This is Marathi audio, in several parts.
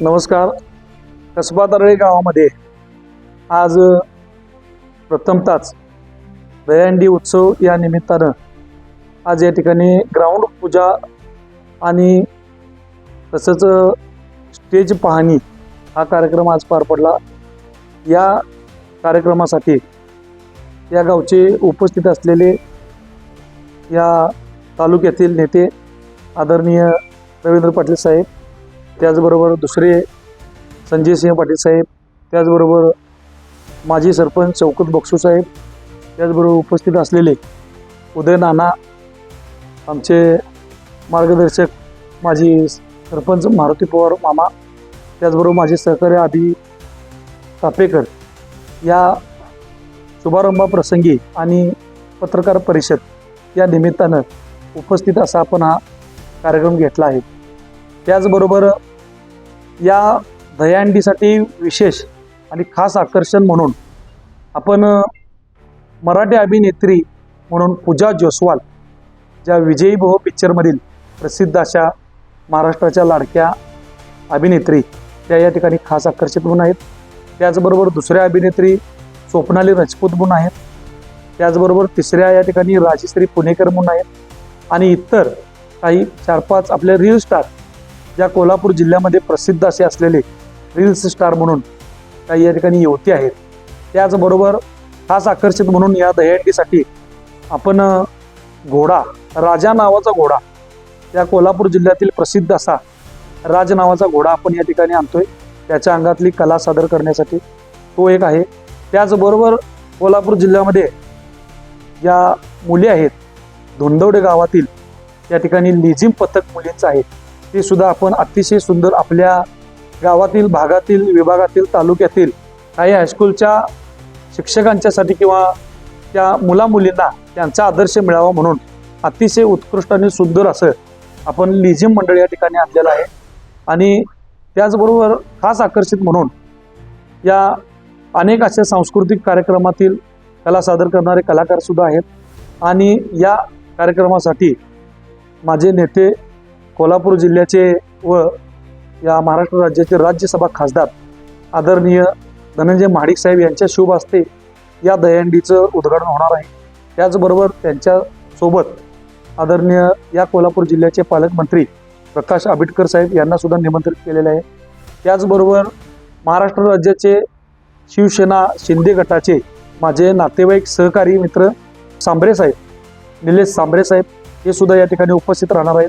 नमस्कार. कसबा तरळे गावामध्ये आज प्रथमताच दयांडी उत्सव या निमित्तानं आज या ठिकाणी ग्राउंड पूजा आणि तसंच स्टेज पाहणी हा कार्यक्रम आज पार पडला. या कार्यक्रमासाठी या गावचे उपस्थित असलेले या तालुक्यातील नेते आदरणीय रवींद्र पाटील साहेब त्याचबरोबर दुसरे संजय सिंह पाटील साहेब त्याचबरोबर माजी सरपंच चौकत बक्षू साहेब त्याचबरोबर उपस्थित असलेले उदय नाना आमचे मार्गदर्शक माजी सरपंच मारुती पवार मामा त्याचबरोबर माझे सहकारी आदी तापेकर या शुभारंभाप्रसंगी आणि पत्रकार परिषद या निमित्तानं उपस्थित असा आपण हा कार्यक्रम घेतला आहे. त्याचबरोबर या दह्यांडीसाठी विशेष आणि खास आकर्षण म्हणून आपण मराठी अभिनेत्री म्हणून पूजा जोस्वाल ज्या विजयी बहु पिक्चरमधील प्रसिद्ध अशा महाराष्ट्राच्या लाडक्या अभिनेत्री त्या या ठिकाणी खास आकर्षित म्हणून आहेत. त्याचबरोबर दुसऱ्या अभिनेत्री स्वप्नाली राजपूत म्हणून आहेत. त्याचबरोबर तिसऱ्या या ठिकाणी राजश्री पुणेकर म्हणून आहेत. आणि इतर काही चार पाच आपले रील स्टार ज्या कोल्हापूर जिल्ह्यामध्ये प्रसिद्ध असे असलेले रील्स स्टार म्हणून काही या ठिकाणी युवती आहेत. त्याचबरोबर खास आकर्षित म्हणून या दहीहंडीसाठी आपण घोडा राजा नावाचा घोडा या कोल्हापूर जिल्ह्यातील प्रसिद्ध असा राज नावाचा घोडा आपण या ठिकाणी आणतोय. त्याच्या अंगातली कला सादर करण्यासाठी तो एक आहे. त्याचबरोबर कोल्हापूर जिल्ह्यामध्ये ज्या मुली आहेत धोंडवडे गावातील त्या ठिकाणी लिझिम पथक मुलींचं आहे. ते सुद्धा आपण अतिशय सुंदर आपल्या गावातील भागातील विभागातील तालुक्यातील काही हायस्कूलच्या शिक्षकांच्यासाठी किंवा त्या मुला मुलींना त्यांचा आदर्श मिळावा म्हणून अतिशय उत्कृष्ट आणि सुंदर असं आपण लिझिम मंडळ या ठिकाणी आणलेलं आहे. आणि त्याचबरोबर खास आकर्षित म्हणून या अनेक अशा सांस्कृतिक कार्यक्रमातील कला सादर करणारे कलाकारसुद्धा आहेत. आणि या कार्यक्रमासाठी माझे नेते कोल्हापूर जिल्ह्याचे व या महाराष्ट्र राज्याचे राज्यसभा खासदार आदरणीय धनंजय महाडिक साहेब यांच्या शुभ हस्ते या दहीहंडीचं उद्घाटन होणार आहे. त्याचबरोबर त्यांच्यासोबत आदरणीय या कोल्हापूर जिल्ह्याचे पालकमंत्री प्रकाश आंबेडकर साहेब यांना सुद्धा निमंत्रित केलेले आहे. त्याचबरोबर महाराष्ट्र राज्याचे शिवसेना शिंदे गटाचे माझे नातेवाईक सहकारी मित्र सांबरे साहेब निलेश सांबरे साहेब हे सुद्धा या ठिकाणी उपस्थित राहणार आहेत.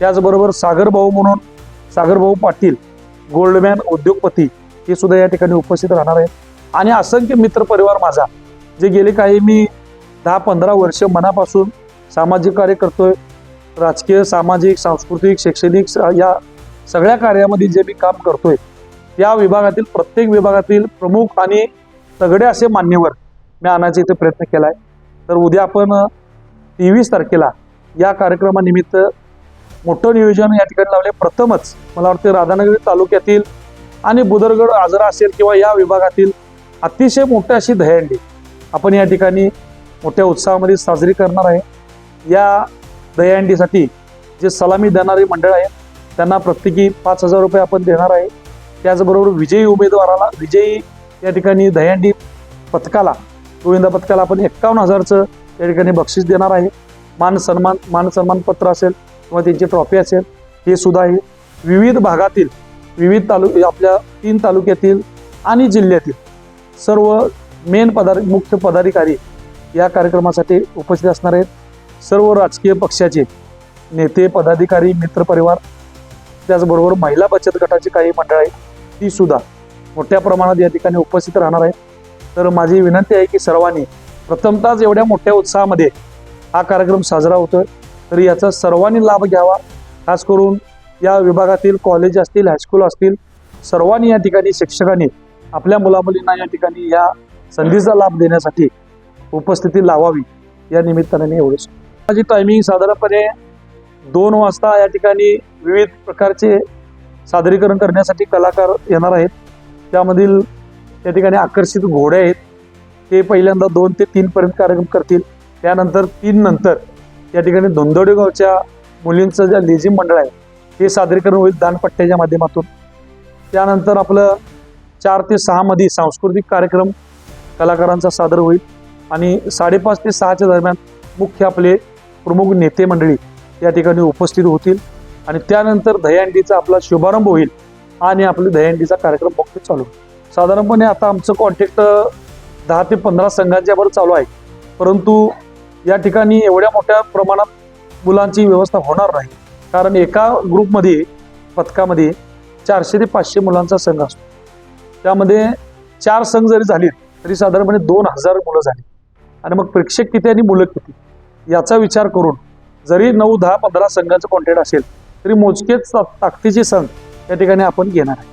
त्याचबरोबर सागरभाऊ म्हणून सागरभाऊ पाटील गोल्डमॅन उद्योगपती हे सुद्धा या ठिकाणी उपस्थित राहणार आहेत. आणि असंख्य मित्र परिवार माझा जे गेले काही मी दहा पंधरा वर्ष मनापासून सामाजिक कार्य करतोय. राजकीय सामाजिक सांस्कृतिक शैक्षणिक स- या सगळ्या कार्यामध्ये जे मी काम करतोय या विभागातील प्रत्येक विभागातील प्रमुख आणि तगडे असे मान्यवर मी आणायचा इथे प्रयत्न केला आहे तर उद्या आपण तेवीस तारखेला या कार्यक्रमानिमित्त मोठं नियोजन या ठिकाणी लावले. प्रथमच मला वाटतं राधानगरी तालुक्यातील आणि बुदरगड आजरा असेल किंवा या विभागातील अतिशय मोठ्या अशी दहीहंडी आपण या ठिकाणी मोठ्या उत्साहामध्ये साजरी करणार आहे. या दहीहंडीसाठी जे सलामी देणारी मंडळ आहे त्यांना प्रत्येकी पाच हजार रुपये आपण देणार आहे. त्याचबरोबर विजयी उमेदवाराला विजयी या ठिकाणी दहीहंडी पथकाला गोविंदा पथकाला आपण एक्कावन्न हजारचं या ठिकाणी बक्षीस देणार आहे. मान सन्मान मान सन्मान पत्र असेल किंवा त्यांची ट्रॉफी असेल हे सुद्धा आहे विविध भागातील विविध तालु आपल्या तीन तालुक्यातील आणि जिल्ह्यातील सर्व मेन पदार मुख्य पदाधिकारी या कार्यक्रमासाठी उपस्थित असणार आहेत. सर्व राजकीय पक्षाचे नेते पदाधिकारी मित्रपरिवार त्याचबरोबर महिला बचत गटाची काही मंडळ आहेत ती सुद्धा मोठ्या प्रमाणात या ठिकाणी उपस्थित राहणार आहेत. तर माझी विनंती आहे की सर्वांनी प्रथमतःच एवढ्या मोठ्या उत्साहामध्ये हा कार्यक्रम साजरा होतोय. तर याचा सर्वांनी लाभ घ्यावा. खास करून या विभागातील कॉलेज असतील हायस्कूल असतील सर्वांनी या ठिकाणी शिक्षकांनी आपल्या मुलामुलींना या ठिकाणी या संधीचा लाभ देण्यासाठी उपस्थिती लावावी. या निमित्ताने मी एवढंच माझी टायमिंग साधारणपणे दोन वाजता या ठिकाणी विविध प्रकारचे सादरीकरण करण्यासाठी कलाकार येणार आहेत. त्यामधील या ठिकाणी आकर्षित घोडे आहेत. ते पहिल्यांदा दोन ते तीनपर्यंत कार्यक्रम करतील. त्यानंतर तीन नंतर या ठिकाणी धोंदोडे गावच्या मुलींचं जे लेझिम मंडळ आहे हे सादरीकरण होईल दानपट्ट्याच्या माध्यमातून. त्यानंतर आपलं चार ते सहामध्ये सांस्कृतिक कार्यक्रम कलाकारांचा सादर होईल. आणि साडेपाच ते सहाच्या दरम्यान मुख्य आपले प्रमुख नेते मंडळी या ठिकाणी उपस्थित होतील. आणि त्यानंतर दहीहंडीचा आपला शुभारंभ होईल आणि आपली दहीहंडीचा कार्यक्रम मुख्य चालू होईल. साधारणपणे आता आमचं कॉन्टॅक्ट दहा ते पंधरा संघांच्यावर चालू आहे. परंतु या ठिकाणी एवढ्या मोठ्या प्रमाणात मुलांची व्यवस्था होणार नाही. कारण एका ग्रुपमध्ये पथकामध्ये चारशे ते पाचशे मुलांचा संघ असतो. त्यामध्ये चार संघ जरी झाले तरी साधारणपणे दोन हजार मुलं झाली. आणि मग प्रेक्षक किती आणि मुलं किती? याचा विचार करून जरी नऊ दहा पंधरा संघाचं कॉन्टॅक्ट असेल तरी मोजकेच ताकदीचे संघ या ठिकाणी आपण घेणार आहे.